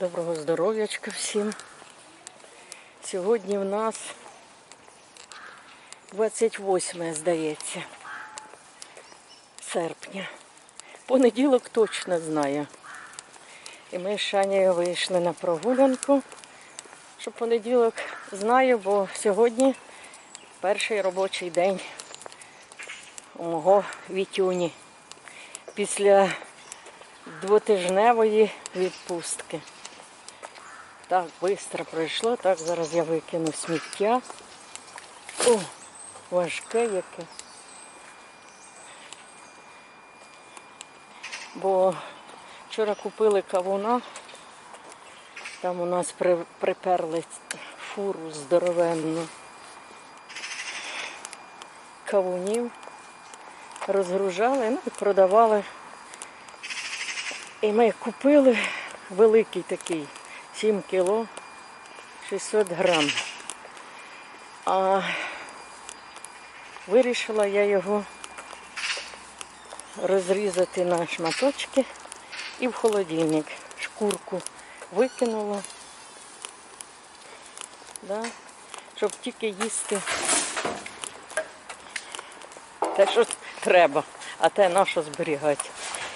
Доброго здоров'ячка всім. Сьогодні в нас 28, здається, серпня. Понеділок точно знаю. І ми з Шанією вийшли на прогулянку. Що понеділок знаю, бо сьогодні перший робочий день у мого Вітюні після двотижневої відпустки. Так швидко пройшло, так зараз я викину сміття. О, важке яке. Бо вчора купили кавуна, там у нас при- приперли фуру здоровенну кавунів, розгружали, ну і продавали. І ми купили великий такий 7 кіло 600 грам. А вирішила я його розрізати на шматочки і в холодильник. Шкурку викинула. Да? Щоб тільки їсти те, що треба, а те на що зберігати.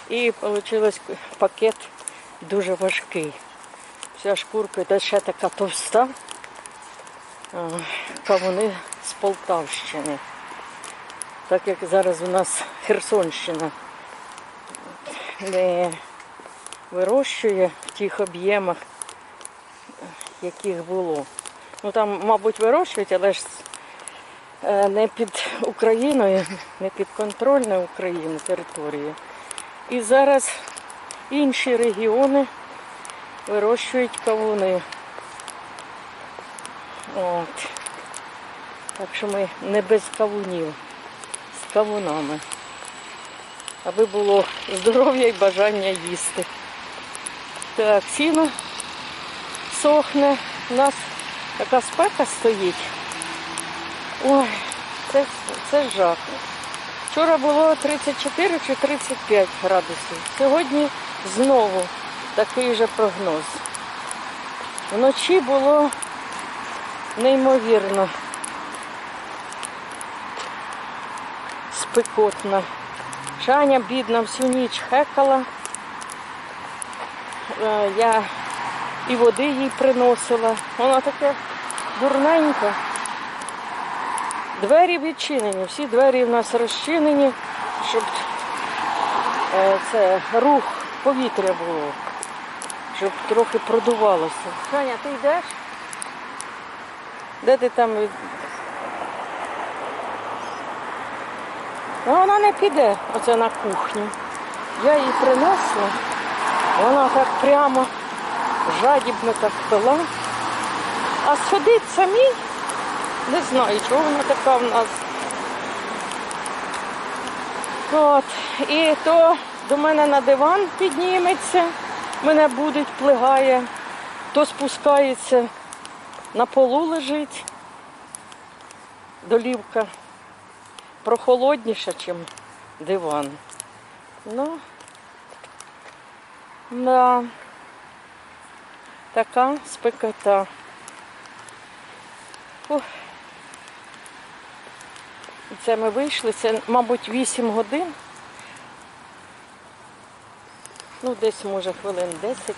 І вийшло пакет дуже важкий. Вся шкурка, та ще така товста. Кавуни з Полтавщини. Так як зараз у нас Херсонщина не вирощує в тих об'ємах, яких було. Ну там, мабуть, вирощують, але ж е, не під Україною, не під контрольною Україною територією. І зараз інші регіони вирощують кавуни. От. Так що ми не без кавунів, з кавунами. Аби було здоров'я і бажання їсти. Так, сіно сохне. У нас така спека стоїть. Ой, це, це жах. Вчора було 34 чи 35 градусів. Сьогодні знову такий же прогноз. Вночі було неймовірно спекотно. Шаня бідна всю ніч хекала. Е, Я і води їй приносила. Вона така дурненька. Двері відчинені, всі двері в нас розчинені, щоб е, це рух повітря було, щоб трохи продувалося. Саня, ти йдеш? Де ти там від... Ну, вона не піде оце на кухню. Я її принесла, вона так прямо жадібно так пила. А сходить самій. Не знаю, чого вона така в нас. От. І то до мене на диван підніметься, мене будуть, плигає, то спускається, на полу лежить. Долівка прохолодніша, ніж диван. Ну, да. така спекота. Ух. Це ми вийшли, це, мабуть, 8 годин. Ну, десь, може, хвилин 10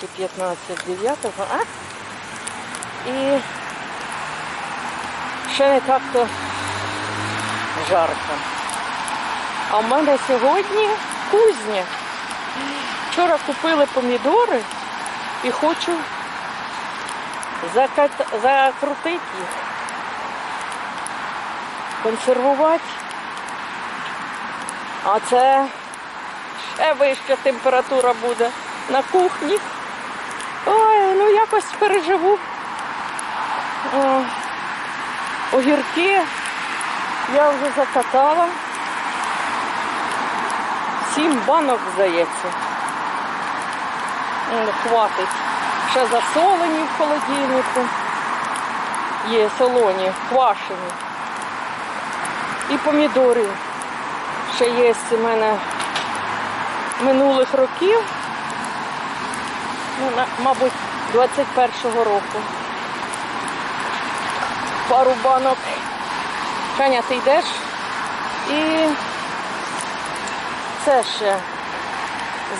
чи 15 9 а? І ще не так-то жарко. А в мене сьогодні кузня. Вчора купили помідори і хочу закат... закрутити їх, консервувати. А це вища температура буде на кухні. Ой, ну якось переживу. О, огірки я вже закатала. Сім банок, здається. М, Хватить. Ще засолені в холодильнику. Є солоні, квашені. І помідори. Ще є у мене минулих років. ну, мабуть, 21-го року. Пару банок. Женя, ти йдеш? І це ще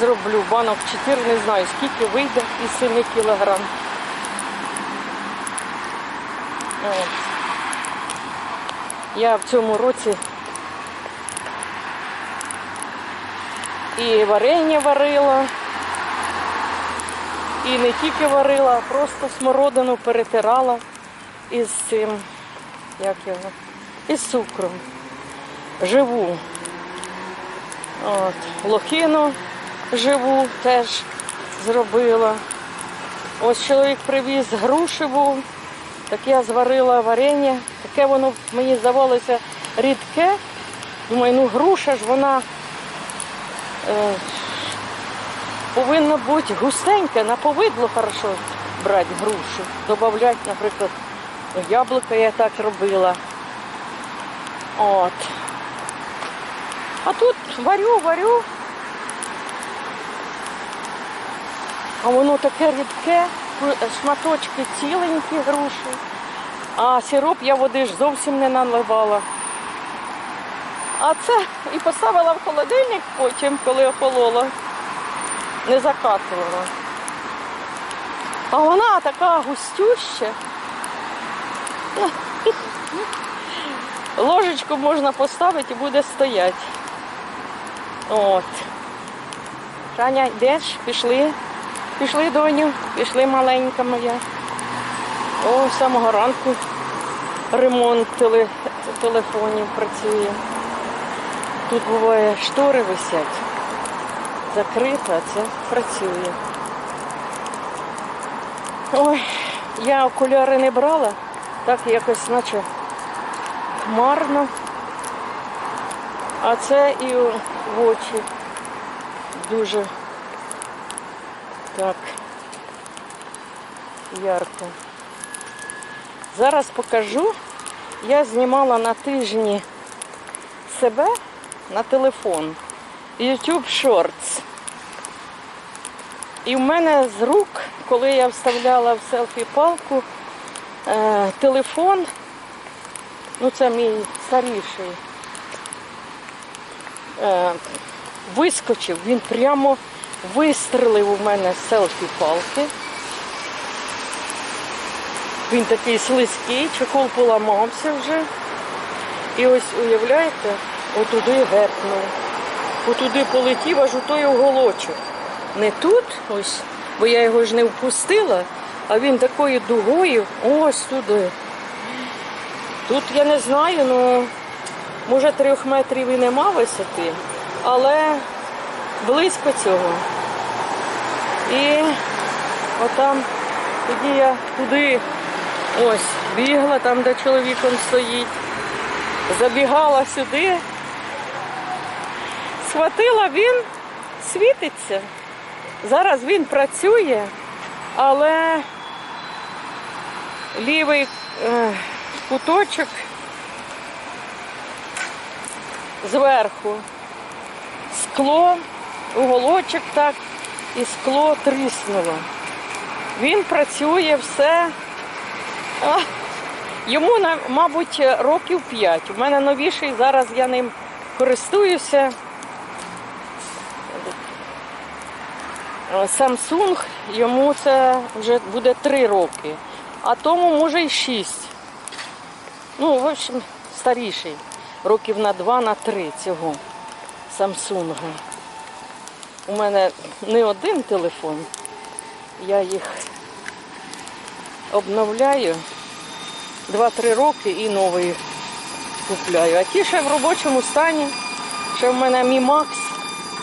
зроблю банок 4, не знаю скільки вийде із 7 кілограм. Я в цьому році і варення варила, і не тільки варила, а просто смородину перетирала із цим, як його, із цукром. Живу. От. Лохину живу теж зробила. Ось чоловік привіз грушеву, так я зварила варення. Таке воно мені здавалося рідке. Думаю, ну груша ж вона повинна бути густенька, на повидло хорошо брати грушу. Добавляти, наприклад, яблука я так робила. От. А тут варю, варю. А воно таке рідке, шматочки ціленькі груші. А сироп я води ж зовсім не наливала. А це і поставила в холодильник потім, коли охолола. Не закатувала. А вона така густюща. Ложечку можна поставити і буде стояти. От. Таня, йдеш? Пішли. Пішли, доню, пішли маленька моя. О, з самого ранку ремонт теле, телефонів працює. Тут буває штори висять. Закрита, а це працює. Ой, я окуляри не брала, так якось наче хмарно. А це і в очі дуже так ярко. Зараз покажу. Я знімала на тижні себе на телефон YouTube Shorts. І в мене з рук, коли я вставляла в селфі-палку, е, телефон, ну це мій старіший, е, вискочив, він прямо вистрелив у мене з селфі-палки. Він такий слизький, чехол поламався вже. І ось уявляєте, отуди гепнув. Отуди полетів, аж у той уголочок. Не тут, ось, бо я його ж не впустила, а він такою дугою ось туди. Тут я не знаю, ну може трьох метрів і нема висоти, але близько цього. І отам тоді я туди ось бігла, там, де чоловіком стоїть, забігала сюди, схватила, він світиться. Зараз він працює, але лівий е, куточок зверху скло, уголочок так, і скло тріснуло. Він працює все. А, йому, мабуть, років 5. У мене новіший, зараз я ним користуюся. Samsung, йому це вже буде 3 роки, а тому може й 6. Ну, в общем, старіший. Років на 2, на 3 цього Samsung. У мене не один телефон, я їх обновляю 2-3 роки і новий купляю. А ті ще в робочому стані. Ще в мене мій Макс,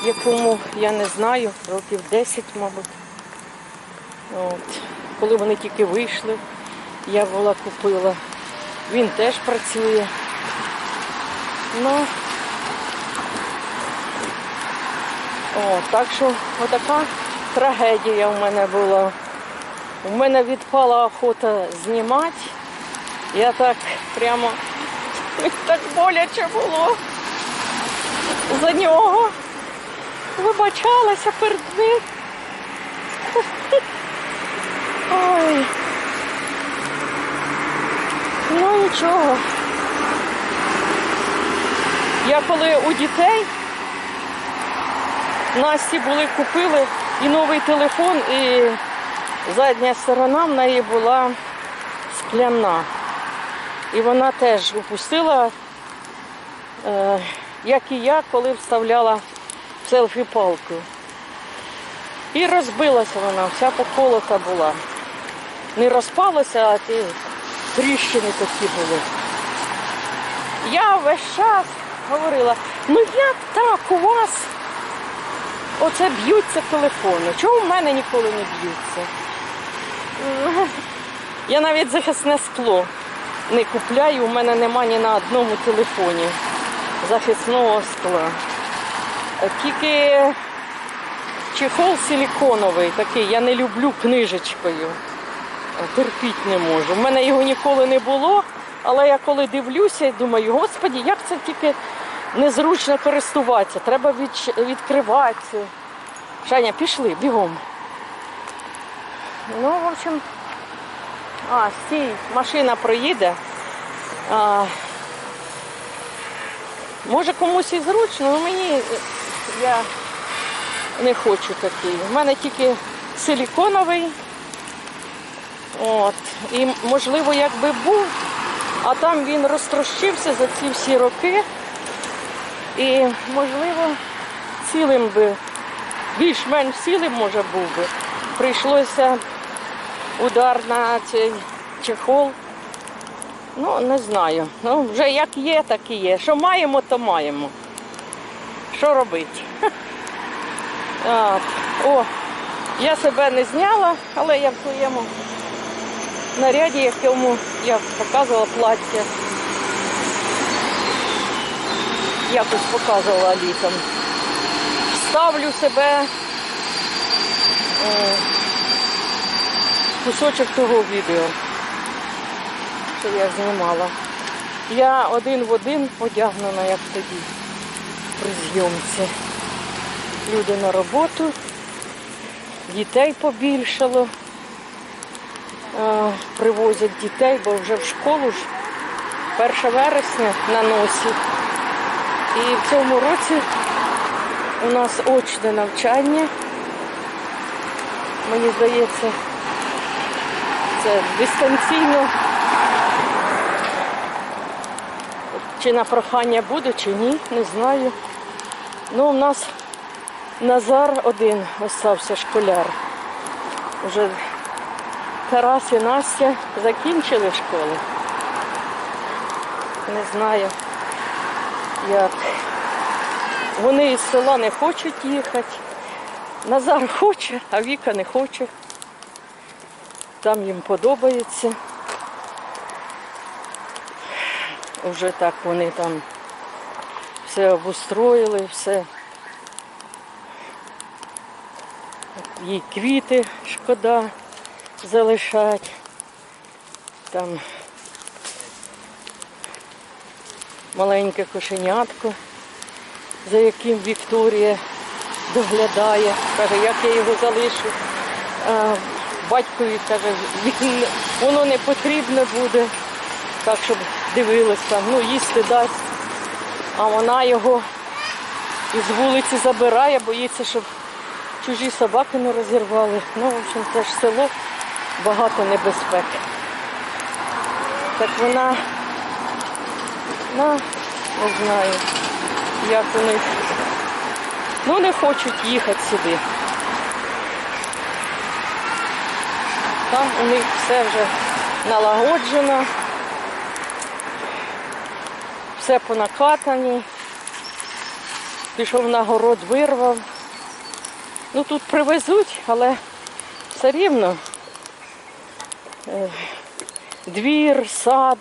якому я не знаю, років 10, мабуть. От. Коли вони тільки вийшли, я була купила. Він теж працює. Ну, О, так що отака трагедія в мене була. У мене відпала охота знімати. Я так прямо так боляче було за нього вибачалася перед ним. Ой. Ну нічого. Я коли у дітей Насті були, купили і новий телефон, і задня сторона в неї була скляна. І вона теж упустила, е, як і я, коли вставляла селфі-палку. І розбилася вона, вся поколота була. Не розпалася, а ті тріщини такі були. Я весь час говорила, ну як так у вас оце б'ються телефони? Чому в мене ніколи не б'ються? Я навіть захисне скло не купляю, у мене нема ні на одному телефоні захисного скла. Тільки чехол силіконовий такий, я не люблю книжечкою. Терпіть не можу. У мене його ніколи не було, але я коли дивлюся і думаю, господі, як це тільки незручно користуватися, треба відч- відкривати. Женя, пішли, бігом. Ну, в общем, а, стій, машина проїде. А, може комусь і зручно, але мені я не хочу такий. У мене тільки силіконовий. От. І можливо, якби був, а там він розтрощився за ці всі роки. І можливо, цілим би, більш-менш цілим може був би. Прийшлося удар на цей чехол. Ну, не знаю. Ну, вже як є, так і є. Що маємо, то маємо. Що робити? От. О, я себе не зняла, але я в своєму наряді, якому я показувала плаття. Якось показувала літом. Ставлю себе е, кусочок того відео, що я знімала. Я один в один одягнена, як тоді, при зйомці. Люди на роботу, дітей побільшало. Е, Привозять дітей, бо вже в школу ж 1 вересня на носі. І в цьому році у нас очне навчання. Мені здається, це дистанційно. Чи на прохання буде, чи ні, не знаю. Ну, у нас Назар один остався школяр. Уже Тарас і Настя закінчили школу. Не знаю, як. Вони із села не хочуть їхати. Назар хоче, а Віка не хоче. Там їм подобається. Уже так вони там все обустроїли, все. Їй квіти шкода залишать. Там маленьке кошенятко, за яким Вікторія доглядає. Каже, як я його залишу. А, батькові каже, він, воно не потрібне буде, так, щоб дивилися, ну, їсти дасть. А вона його із вулиці забирає, боїться, щоб чужі собаки не розірвали. Ну, в общем, це ж село, багато небезпек. Так вона, ну, не знаю, як них. Ну, не хочуть їхати сюди. Там у них все вже налагоджено, все понакатані. Пішов на город, вирвав. Ну тут привезуть, але все рівно. Е, Двір, сад,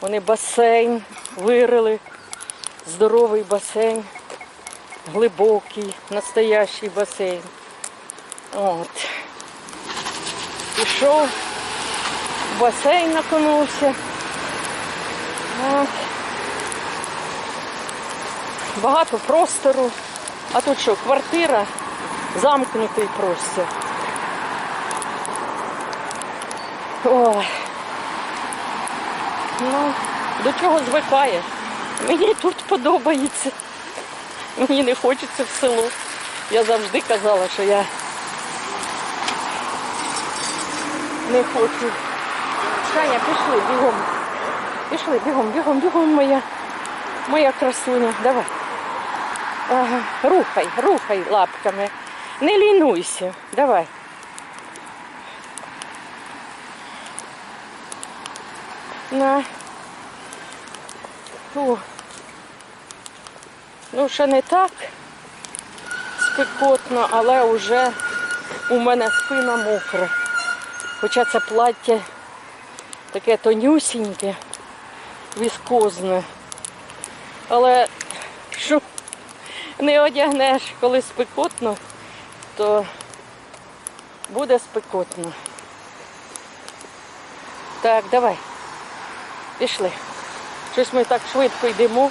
вони басейн вирили, здоровий басейн, глибокий, настоящий басейн. От. Пішов, басейн наконувся. От. Багато простору. А тут що, квартира, замкнутий простір. Ой. Ну, до чого звикаєш? Мені тут подобається. Мені не хочеться в село. Я завжди казала, що я не хочу. Саня, пішли, бігом. Пішли, бігом, бігом, бігом, моя, моя красуня. Давай. Ага. Рухай, рухай лапками. Не лінуйся. Давай. На. О. Ну, ще не так спекотно, але вже у мене спина мокра. Хоча це плаття таке тонюсіньке, віскозне. Але не одягнеш, коли спекотно, то буде спекотно. Так, давай. Пішли. Щось ми так швидко йдемо,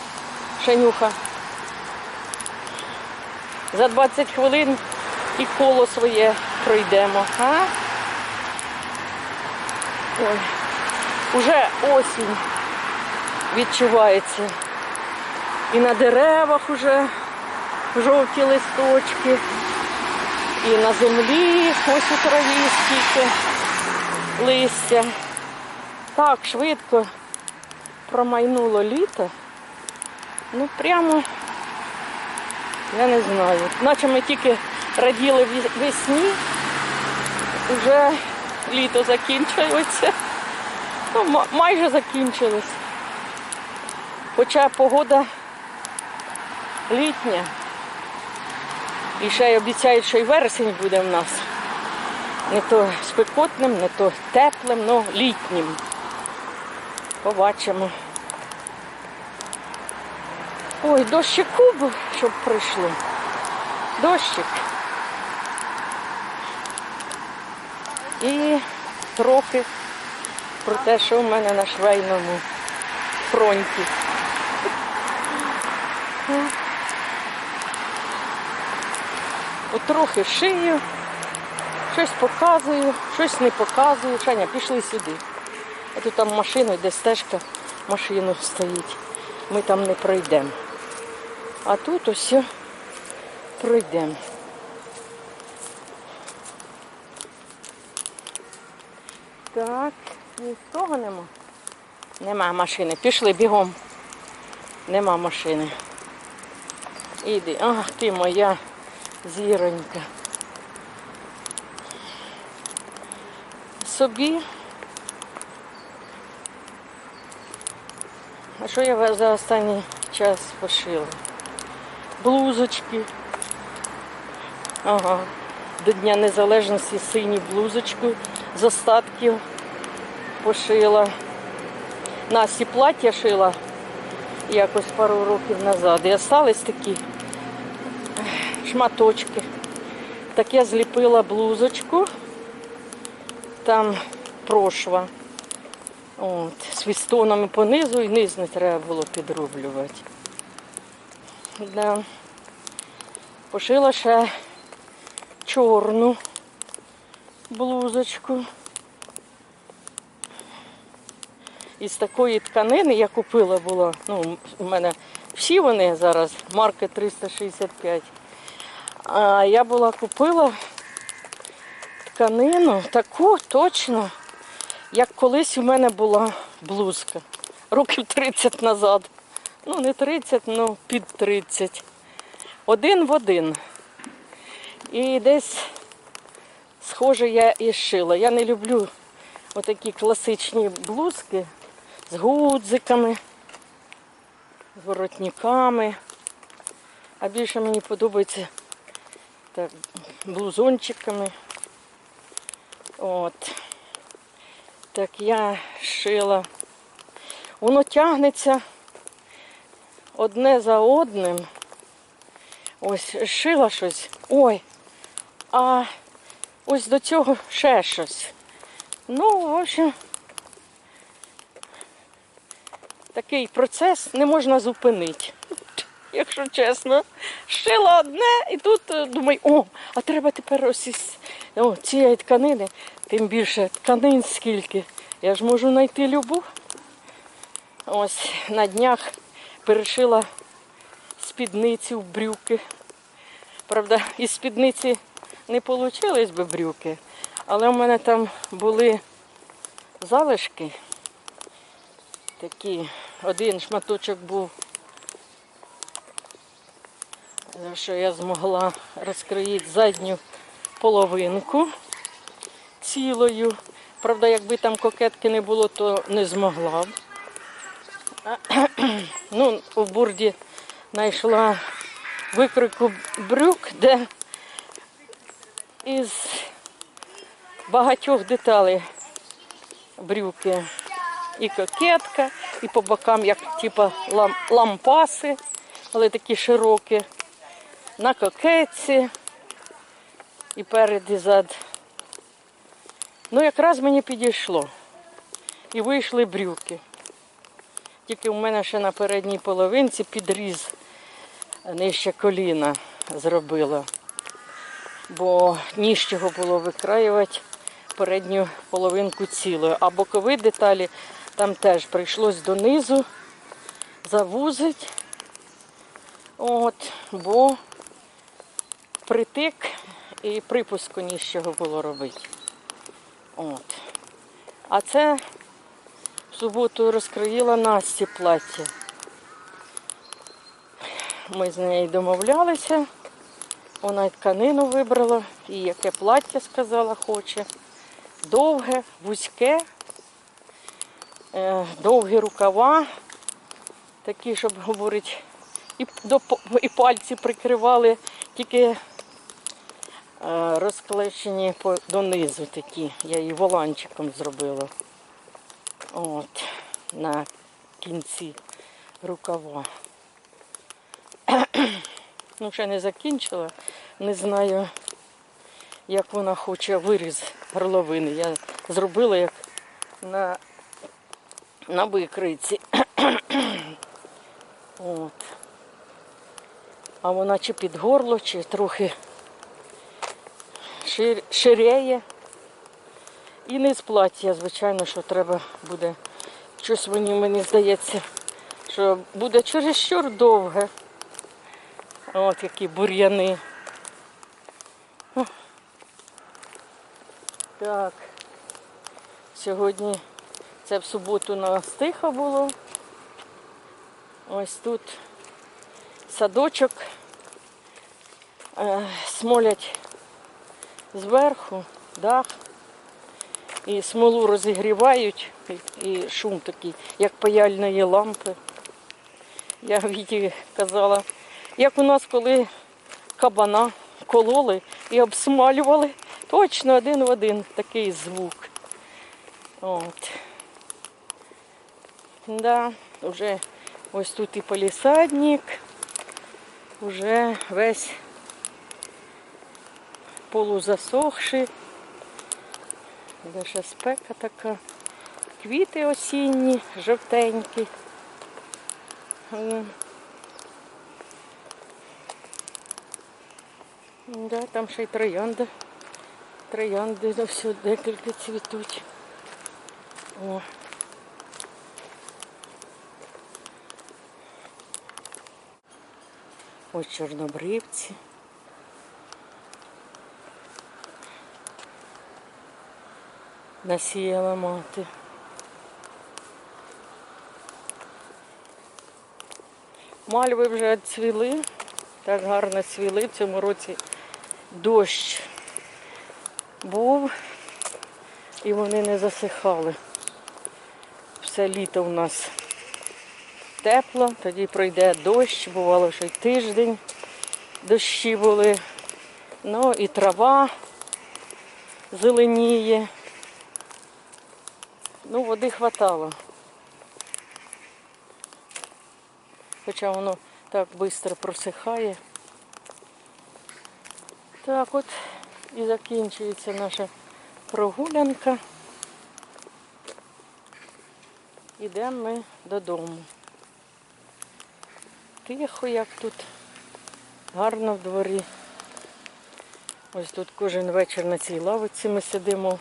Шанюха. За 20 хвилин і коло своє пройдемо. А? Ой. Уже осінь відчувається. І на деревах уже жовті листочки, і на землі ось у траві стільки листя. Так швидко промайнуло літо. Ну прямо, я не знаю. Наче ми тільки раділи весні, вже літо закінчується. Ну, майже закінчилось. Хоча погода літня. І ще й обіцяють, що і вересень буде в нас. Не то спекотним, не то теплим, але літнім. Побачимо. Ой, дощику б, щоб прийшло. Дощик. І трохи про те, що в мене на швейному фронті. Трохи шию, щось показую, щось не показую. Шаня, пішли сюди. А тут там машина, де стежка, машину стоїть. Ми там не пройдемо. А тут ось пройдемо. Так, нікого нема. Нема машини. Пішли бігом. Нема машини. Іди. Ах, ти моя зіронька. Собі. А що я за останній час пошила? Блузочки. Ага. До Дня Незалежності синю блузочку з остатків пошила. Насі плаття шила якось пару років назад. І остались такі шматочки. Так я зліпила блузочку, там прошва. От, з фістонами понизу і низ не треба було підроблювати. Да. Пошила ще чорну блузочку. Із такої тканини я купила була, ну, у мене всі вони зараз, марки 365. А я була купила тканину таку точно, як колись у мене була блузка. Років 30 назад. Ну, не 30, ну під 30. Один в один. І десь схоже я і шила. Я не люблю отакі класичні блузки з гудзиками, з воротниками. А більше мені подобається так, блузончиками. От. Так я шила. Воно тягнеться одне за одним. Ось шила щось. Ой. А ось до цього ще щось. Ну, в общем, такий процес не можна зупинити. Якщо чесно, шила одне і тут е, думаю, о, а треба тепер ось о, цієї тканини, тим більше тканин скільки. Я ж можу знайти любу. Ось на днях перешила спідниці в брюки. Правда, із спідниці не вийшли би брюки, але в мене там були залишки. Такі, один шматочок був, що я змогла розкроїти задню половинку цілою. Правда, якби там кокетки не було, то не змогла б. Ну, у бурді знайшла викройку брюк, де із багатьох деталей брюки. І кокетка, і по бокам, як типа лампаси, але такі широкі. На кокетці і перед, і зад. Ну, якраз мені підійшло. І вийшли брюки. Тільки в мене ще на передній половинці підріз нижче коліна зробила. Бо ні з чого було викраювати передню половинку цілою. А бокові деталі там теж прийшлось донизу завузити. От, бо притик і припуску ні з чого було робити. От. А це в суботу розкроїла Насті плаття. Ми з нею домовлялися. Вона й тканину вибрала, і яке плаття сказала хоче. Довге, вузьке, е, довгі рукава, такі, щоб говорить, і, і пальці прикривали, тільки розклещені донизу такі. Я її воланчиком зробила. От, на кінці рукава. Ну, ще не закінчила. Не знаю, як вона хоче виріз горловини. Я зробила як на, на викриці. От. А вона чи під горло, чи трохи шир, ширеє. І не з плаття, звичайно, що треба буде. Щось мені, мені здається, що буде чересчур довге. От які бур'яни. Так. Сьогодні це в суботу на нас тихо було. Ось тут садочок. Е, смолять зверху, дах. І смолу розігрівають, і- шум такий, як паяльної лампи. Я Віті казала, як у нас коли кабана кололи і обсмалювали, точно один в один такий звук. От. Да, вже ось тут і полісадник, вже весь полузасохший. Де спека така. Квіти осінні, жовтенькі. Да, там ще й троянда. Троянди да, все декілька цвітуть. О. Ось чорнобривці. Насіяла мати. Мальви вже цвіли, так гарно цвіли. В цьому році дощ був і вони не засихали. Все літо у нас тепло, тоді пройде дощ, бувало, що й тиждень дощі були. Ну і трава зеленіє. Ну, води хватало. Хоча воно так швидко просихає. Так от і закінчується наша прогулянка. Йдемо ми додому. Тихо, як тут гарно в дворі. Ось тут кожен вечір на цій лавиці ми сидимо,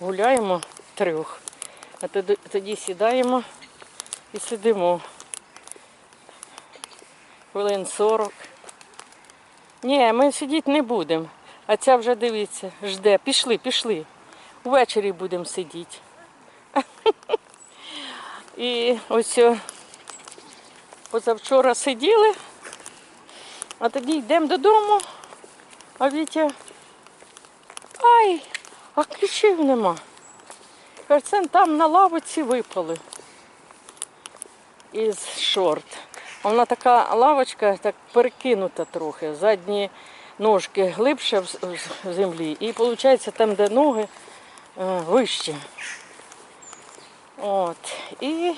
гуляємо трьох, а тоді, сідаємо і сидимо. хвилин 40. Ні, ми сидіти не будемо. А ця вже дивіться, жде. Пішли, пішли. Увечері будемо сидіти. І ось позавчора сиділи, а тоді йдемо додому, а Вітя. Ай, а ключів нема. Каже, це там на лавиці випали із шорт. Вона така лавочка так перекинута трохи. Задні ножки глибше в землі. І виходить, там, де ноги е, вище. От. І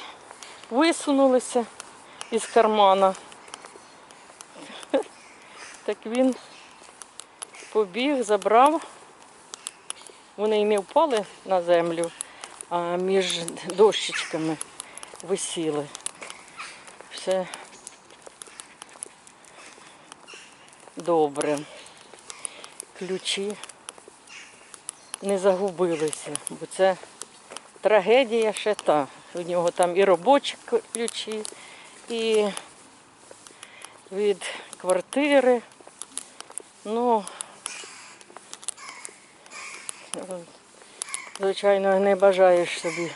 висунулися із кармана. Так він побіг, забрав. Вони і не впали на землю, а між дощечками висіли. Все добре. Ключі не загубилися, бо це трагедія ще та. У нього там і робочі ключі, і від квартири. Ну, звичайно, не бажаєш собі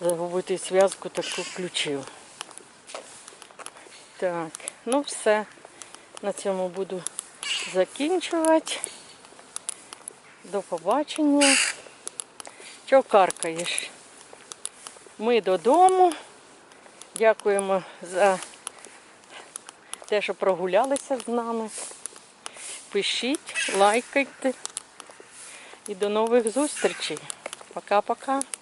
загубити зв'язку таку ключів. Так, ну все. На цьому буду закінчувати. До побачення. Чого каркаєш? Ми додому. Дякуємо за те, що прогулялися з нами. Пишіть, лайкайте. І до нових зустрічей. pra cá, pra cá.